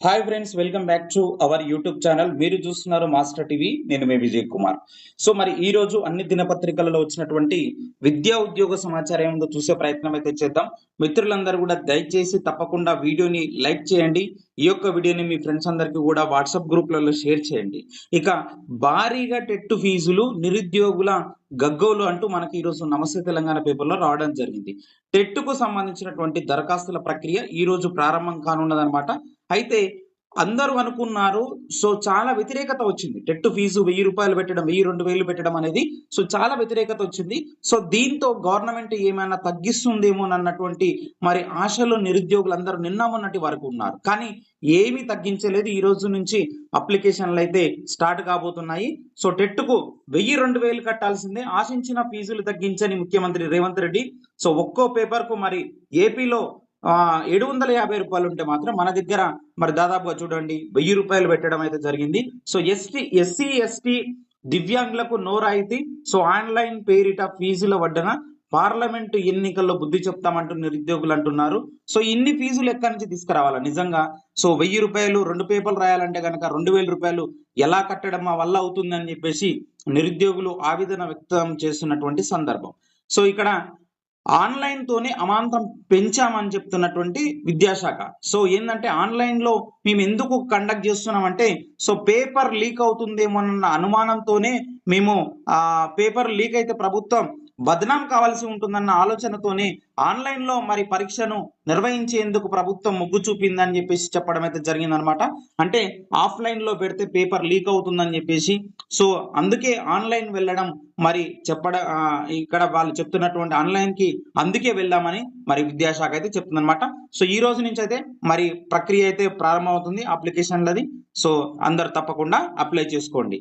Hi friends welcome back to our YouTube channel మీరు చూస్తున్నారు master TV నేను మే Vijay Kumar so మరి ఈ రోజు అన్ని దినపత్రికలలో వచ్చినటువంటి విద్యా ఉద్యోగ సమాచారం చూసే ప్రయత్నం అయితే చేద్దాం. మిత్రులందరూ కూడా దయచేసి తప్పకుండా వీడియోని లైక్ చేయండి. ఈ యొక్క వీడియోని మీ ఫ్రెండ్స్ అందరికీ కూడా వాట్సాప్ గ్రూప్లలో షేర్ చేయండి. ఇక భారీగా టెట్టు ఫీజులు నిరుద్యోగుల గగ్గోలు అంటూ మనకి ఈరోజు నమస్తే తెలంగాణ పేపర్లో రావడం జరిగింది. టెట్టుకు సంబంధించినటువంటి దరఖాస్తుల ప్రక్రియ ఈ రోజు ప్రారంభం కానున్నదనమాట అయితే అందరూ అనుకున్నారు. సో చాలా వ్యతిరేకత వచ్చింది. టెట్ ఫీజు వెయ్యి రూపాయలు పెట్టడం వెయ్యి రెండు వేలు పెట్టడం అనేది. సో చాలా వ్యతిరేకత వచ్చింది. సో దీంతో గవర్నమెంట్ ఏమైనా తగ్గిస్తుందేమో అన్నటువంటి మరి ఆశలు నిరుద్యోగులందరూ నిన్న మొన్నటి వరకు ఉన్నారు. కానీ ఏమీ తగ్గించలేదు. ఈ రోజు నుంచి అప్లికేషన్లు అయితే స్టార్ట్ కాబోతున్నాయి. సో టెట్కు వెయ్యి రెండు వేలు కట్టాల్సిందే. ఆశించిన ఫీజులు తగ్గించని ముఖ్యమంత్రి రేవంత్ రెడ్డి. సో ఒక్కో పేపర్కు మరి ఏపీలో ఏడు వందల యాభై రూపాయలు ఉంటే మాత్రం మన దగ్గర మరి దాదాపుగా చూడండి వెయ్యి రూపాయలు పెట్టడం అయితే జరిగింది. సో ఎస్టీ ఎస్సీ ఎస్టీ దివ్యాంగులకు నోరాయితీ. సో ఆన్లైన్ పేరిట ఫీజుల వడ్డన పార్లమెంటు ఎన్నికల్లో బుద్ధి చెప్తామంటూ నిరుద్యోగులు అంటున్నారు. సో ఇన్ని ఫీజులు ఎక్కడి నుంచి తీసుకురావాలా నిజంగా? సో వెయ్యి రూపాయలు రెండు పేపర్లు రాయాలంటే కనుక రెండు వేల రూపాయలు ఎలా కట్టడం మా వల్ల అవుతుందని చెప్పేసి నిరుద్యోగులు ఆవేదన వ్యక్తం చేస్తున్నటువంటి సందర్భం. సో ఇక్కడ ఆన్లైన్ తోనే అమాంతం పెంచామని చెప్తున్నటువంటి విద్యాశాఖ. సో ఏంటంటే ఆన్లైన్లో మేము ఎందుకు కండక్ట్ చేస్తున్నామంటే సో పేపర్ లీక్ అవుతుందేమోనన్న అనుమానంతోనే మేము ఆ పేపర్ లీక్ అయితే ప్రభుత్వం బదనాం కావాల్సి ఉంటుందన్న ఆలోచనతోనే ఆన్లైన్లో మరి పరీక్షను నిర్వహించేందుకు ప్రభుత్వం మొగ్గు చూపిందని చెప్పేసి చెప్పడం అయితే జరిగిందనమాట అంటే ఆఫ్లైన్లో పెడితే పేపర్ లీక్ అవుతుందని చెప్పేసి. సో అందుకే ఆన్లైన్ వెళ్ళడం మరి చెప్పడ ఇక్కడ వాళ్ళు చెప్తున్నటువంటి ఆన్లైన్కి అందుకే వెళ్ళామని మరి విద్యాశాఖ అయితే చెప్తుందనమాట సో ఈ రోజు నుంచి అయితే మరి ప్రక్రియ అయితే ప్రారంభమవుతుంది అప్లికేషన్లది. సో అందరు తప్పకుండా అప్లై చేసుకోండి.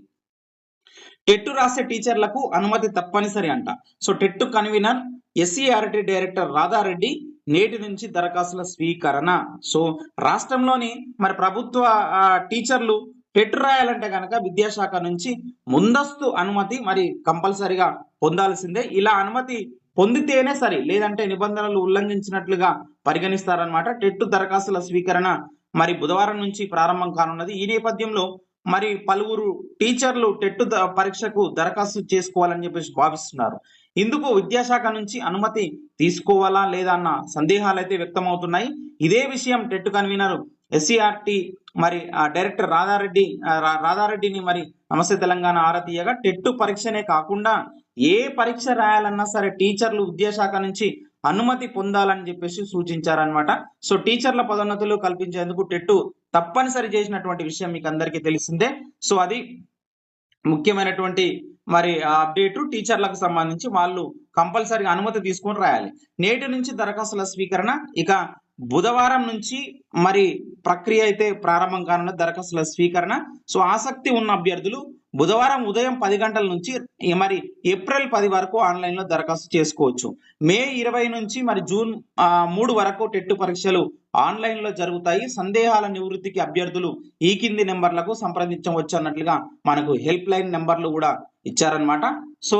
టెట్ రాసే టీచర్లకు అనుమతి తప్పనిసరి అంట. So TET convener SCERT director Radha Reddy నేటి నుంచి దరఖాస్తుల స్వీకరణ. సో రాష్ట్రంలోని మరి ప్రభుత్వ టీచర్లు టెట్ రాయాలంటే కనుక విద్యాశాఖ నుంచి ముందస్తు అనుమతి మరి కంపల్సరిగా పొందాల్సిందే. ఇలా అనుమతి పొందితేనే సరే లేదంటే నిబంధనలు ఉల్లంఘించినట్లుగా పరిగణిస్తారనమాట టెట్ దరఖాస్తుల స్వీకరణ మరి బుధవారం నుంచి ప్రారంభం కానున్నది. ఈ నేపథ్యంలో మరి పలువురు టీచర్లు టెట్ ద- పరీక్షకు దరఖాస్తు చేసుకోవాలని చెప్పేసి భావిస్తున్నారు. ఇందుకు విద్యాశాఖ నుంచి అనుమతి తీసుకోవాలా లేదా అన్న సందేహాలు అయితే వ్యక్తమవుతున్నాయి. ఇదే విషయం టెట్ కన్వీనర్ ఎస్సీఆర్టీ మరి ఆ డైరెక్టర్ రాధారెడ్డి రా- రాధారెడ్డిని మరి నమస్తే తెలంగాణ ఆరతీయగా టెట్ పరీక్షనే కాకుండా ఏ పరీక్ష రాయాలన్నా సరే టీచర్లు విద్యాశాఖ నుంచి అనుమతి పొందాలని చెప్పేసి సూచించారనమాట సో టీచర్ల పదోన్నతులు కల్పించేందుకు టెట్టు తప్పనిసరి చేసినటువంటి విషయం మీకు అందరికీ తెలిసిందే. సో అది ముఖ్యమైనటువంటి మరి అప్డేటు అప్డేట్ టీచర్లకు సంబంధించి వాళ్ళు కంపల్సరీగా అనుమతి తీసుకొని రాయాలి. నేటి నుంచి దరఖాస్తుల స్వీకరణ ఇక బుధవారం నుంచి మరి ప్రక్రియ అయితే ప్రారంభం కానున్న దరఖాస్తుల స్వీకరణ. సో ఆసక్తి ఉన్న అభ్యర్థులు బుధవారం ఉదయం పది గంటల నుంచి ఈ మరి ఏప్రిల్ పది వరకు ఆన్లైన్లో దరఖాస్తు చేసుకోవచ్చు. మే ఇరవై నుంచి మరి జూన్ మూడు వరకు టెట్ పరీక్షలు ఆన్లైన్లో జరుగుతాయి. సందేహాల నివృత్తికి అభ్యర్థులు ఈ కింది నెంబర్లకు సంప్రదించవచ్చు అన్నట్లుగా మనకు హెల్ప్ లైన్ నెంబర్లు కూడా ఇచ్చారనమాట so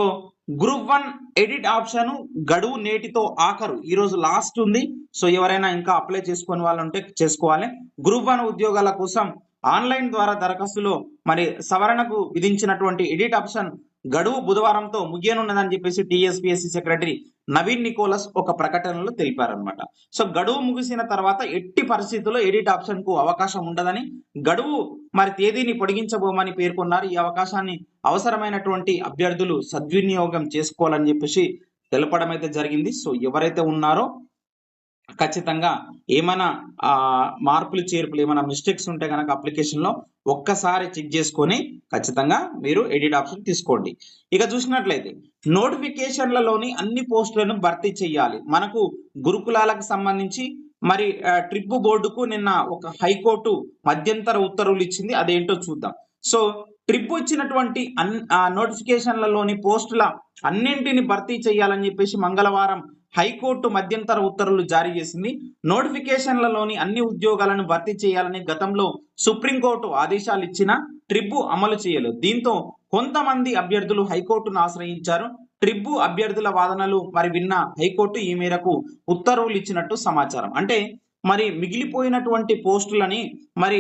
group one edit option గడువు నేటితో ఆఖరు. ఈరోజు లాస్ట్ ఉంది. సో ఎవరైనా ఇంకా అప్లై చేసుకుని వాళ్ళు ఉంటే చేసుకోవాలి. గ్రూప్ వన్ ఉద్యోగాల కోసం ఆన్లైన్ ద్వారా దరఖాస్తులో మరి సవరణకు విధించినటువంటి ఎడిట్ ఆప్షన్ గడువు బుధవారంతో ముగియనున్నదని చెప్పేసి టీఎస్పీఎస్సీ సెక్రటరీ నవీన్ నికోలస్ ఒక ప్రకటనలో తెలిపారనమాట సో గడువు ముగిసిన తర్వాత ఎట్టి పరిస్థితుల్లో ఎడిట్ ఆప్షన్కు అవకాశం ఉండదని గడువు మరి తేదీని పొడిగించబోమని పేర్కొన్నారు. ఈ అవకాశాన్ని అవసరమైనటువంటి అభ్యర్థులు సద్వినియోగం చేసుకోవాలని చెప్పేసి తెలపడం అయితే జరిగింది. సో ఎవరైతే ఉన్నారో ఖచ్చితంగా ఏమైనా మార్పులు చేర్పులు ఏమైనా మిస్టేక్స్ ఉంటే కనుక అప్లికేషన్లో ఒక్కసారి చెక్ చేసుకొని ఖచ్చితంగా మీరు ఎడిట్ ఆప్షన్ తీసుకోండి. ఇక చూసినట్లయితే నోటిఫికేషన్లలోని అన్ని పోస్టులను భర్తీ చేయాలి. మనకు గురుకులాలకు సంబంధించి మరి ట్రిప్ బోర్డుకు నిన్న ఒక హైకోర్టు మధ్యంతర ఉత్తర్వులు ఇచ్చింది అదేంటో చూద్దాం. సో ట్రిప్ వచ్చినటువంటి అన్ ఆ నోటిఫికేషన్లలోని పోస్టుల అన్నింటిని భర్తీ చేయాలని చెప్పేసి మంగళవారం హైకోర్టు మధ్యంతర ఉత్తర్వులు జారీ చేసింది. నోటిఫికేషన్లలోని అన్ని ఉద్యోగాలను భర్తీ చేయాలని గతంలో సుప్రీంకోర్టు ఆదేశాలు ఇచ్చినా ట్రిబ్బు అమలు చేయలేదు. దీంతో కొంతమంది అభ్యర్థులు హైకోర్టును ఆశ్రయించారు. ట్రిబ్బు అభ్యర్థుల వాదనలు మరి విన్న హైకోర్టు ఈ మేరకు ఉత్తర్వులు ఇచ్చినట్టు సమాచారం. అంటే మరి మిగిలిపోయినటువంటి పోస్టులని మరి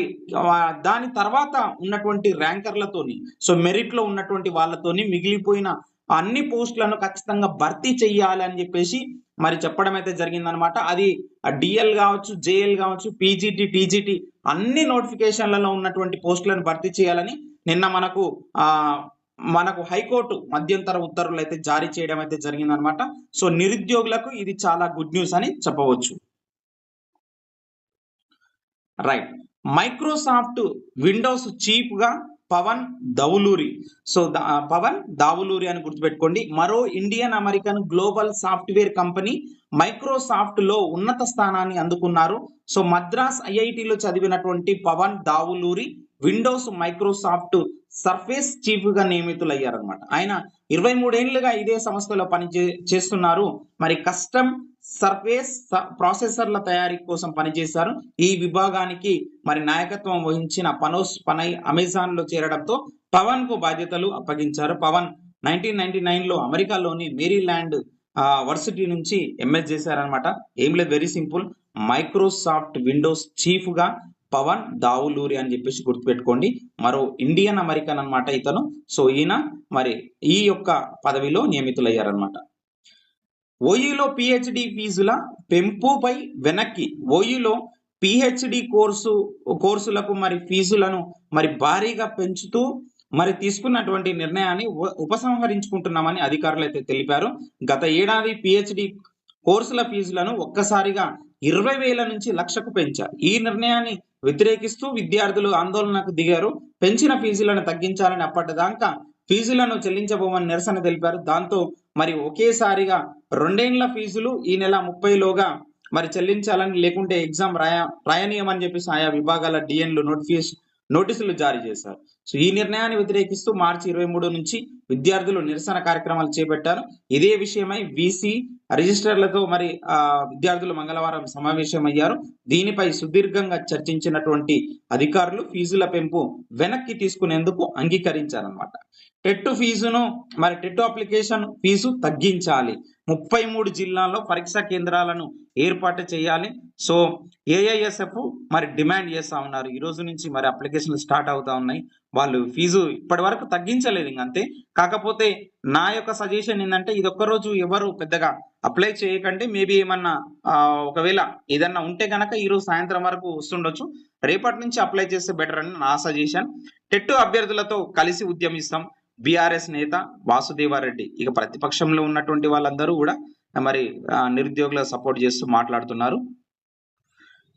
దాని తర్వాత ఉన్నటువంటి ర్యాంకర్లతోని సో మెరిట్లో ఉన్నటువంటి వాళ్ళతోని మిగిలిపోయిన అన్ని పోస్టులను ఖచ్చితంగా భర్తీ చెయ్యాలి అని చెప్పేసి మరి చెప్పడం అయితే జరిగిందనమాట. అది డిఎల్ కావచ్చు జేఎల్ కావచ్చు పీజీటీ టీజీటీ అన్ని నోటిఫికేషన్లలో ఉన్నటువంటి పోస్టులను భర్తీ చేయాలని నిన్న మనకు మనకు హైకోర్టు మధ్యంతర ఉత్తర్వులు అయితే జారీ చేయడం అయితే జరిగిందనమాట. సో నిరుద్యోగులకు ఇది చాలా గుడ్ న్యూస్ అని చెప్పవచ్చు. రైట్. మైక్రోసాఫ్ట్ విండోస్ చీప్గా పవన్ దౌలూరి సో పవన్ దావులూరి అని గుర్తుపెట్టుకోండి. మరో Indian American global software company మైక్రోసాఫ్ట్లో ఉన్నత స్థానాన్ని అందుకున్నారు. సో మద్రాస్ ఐఐటిలో చదివినటువంటి Pavan Davuluri Windows Microsoft Surface చీఫ్గా నియమితులయ్యారనమాట ఆయన ఇరవై మూడేళ్ళుగా ఇదే సంస్థలో పని చే- చేస్తున్నారు. మరి కస్టమ్ సర్ఫేస్ ప్రాసెసర్ల తయారీ కోసం పనిచేశారు. ఈ విభాగానికి మరి నాయకత్వం వహించిన పనోస్ పనై అమెజాన్లో చేరడంతో పవన్కు బాధ్యతలు అప్పగించారు. పవన్ నైన్టీన్ నైన్టీ నైన్లో అమెరికాలోని మేరీల్యాండ్ వర్సిటీ నుంచి ఎంఎస్ చేశారనమాట ఏం లేదు వెరీ సింపుల్ మైక్రోసాఫ్ట్ విండోస్ చీఫ్గా పవన్ దావులూరి అని చెప్పేసి గుర్తుపెట్టుకోండి. మరో ఇండియన్ అమెరికన్ అన్నమాట ఇతను. సో ఈయన మరి ఈ యొక్క పదవిలో నియమితులయ్యారనమాట ఓయూలో పిహెచ్డి ఫీజుల పెంపుపై వెనక్కి ఓయూలో పిహెచ్డి కోర్సు కోర్సులకు మరి ఫీజులను మరి భారీగా పెంచుతూ మరి తీసుకున్నటువంటి నిర్ణయాన్ని ఉపసంహరించుకుంటున్నామని అధికారులు అయితే తెలిపారు. గత ఏడాది పిహెచ్డి కోర్సుల ఫీజులను ఒక్కసారిగా ఇరవై వేల నుంచి లక్షకు పెంచారు. ఈ నిర్ణయాన్ని వ్యతిరేకిస్తూ విద్యార్థులు ఆందోళనకు దిగారు. పెంచిన ఫీజులను తగ్గించాలని అప్పటిదాకా ఫీజులను చెల్లించబోమని నిరసన తెలిపారు. దాంతో మరి ఒకేసారిగా రెండేండ్ల ఫీజులు ఈ నెల ముప్పైలోగా మరి చెల్లించాలని లేకుంటే ఎగ్జామ్ రాయ రాయనీయమని చెప్పేసి ఆయా విభాగాల డిఎన్లు నోటిఫికేషన్ నోటీసులు జారీ చేశారు. సో ఈ నిర్ణయాన్ని వ్యతిరేకిస్తూ మార్చి ఇరవై మూడు నుంచి విద్యార్థులు నిరసన కార్యక్రమాలు చేపట్టారు. ఇదే విషయమై వీసీ రిజిస్టర్లతో మరి విద్యార్థులు మంగళవారం సమావేశమయ్యారు. దీనిపై సుదీర్ఘంగా చర్చించినటువంటి అధికారులు ఫీజుల పెంపు వెనక్కి తీసుకునేందుకు అంగీకరించారనమాట టెట్ ఫీజును మరి టెట్ అప్లికేషన్ ఫీజు తగ్గించాలి. ముప్పై మూడు జిల్లాల్లో పరీక్షా కేంద్రాలను ఏర్పాటు చేయాలి. సో ఏఐఎస్ఎఫ్ మరి డిమాండ్ చేస్తా ఉన్నారు. ఈ రోజు నుంచి మరి అప్లికేషన్లు స్టార్ట్ అవుతా ఉన్నాయి. వాళ్ళు ఫీజు ఇప్పటి వరకు తగ్గించలేదు ఇంక అంతే. కాకపోతే నా యొక్క సజెషన్ ఏంటంటే ఇది ఒక్క రోజు ఎవరు పెద్దగా అప్లై చేయకంటే మేబీ ఏమన్నా ఒకవేళ ఏదన్నా ఉంటే కనుక ఈరోజు సాయంత్రం వరకు వస్తుండొచ్చు. రేపటి నుంచి అప్లై చేస్తే బెటర్ అని నా సజెషన్ టెట్టు అభ్యర్థులతో కలిసి ఉద్యమిస్తాం. బీఆర్ఎస్ నేత వాసుదేవారెడ్డి. ఇక ప్రతిపక్షంలో ఉన్నటువంటి వాళ్ళందరూ కూడా మరి నిరుద్యోగుల సపోర్ట్ చేస్తూ మాట్లాడుతున్నారు.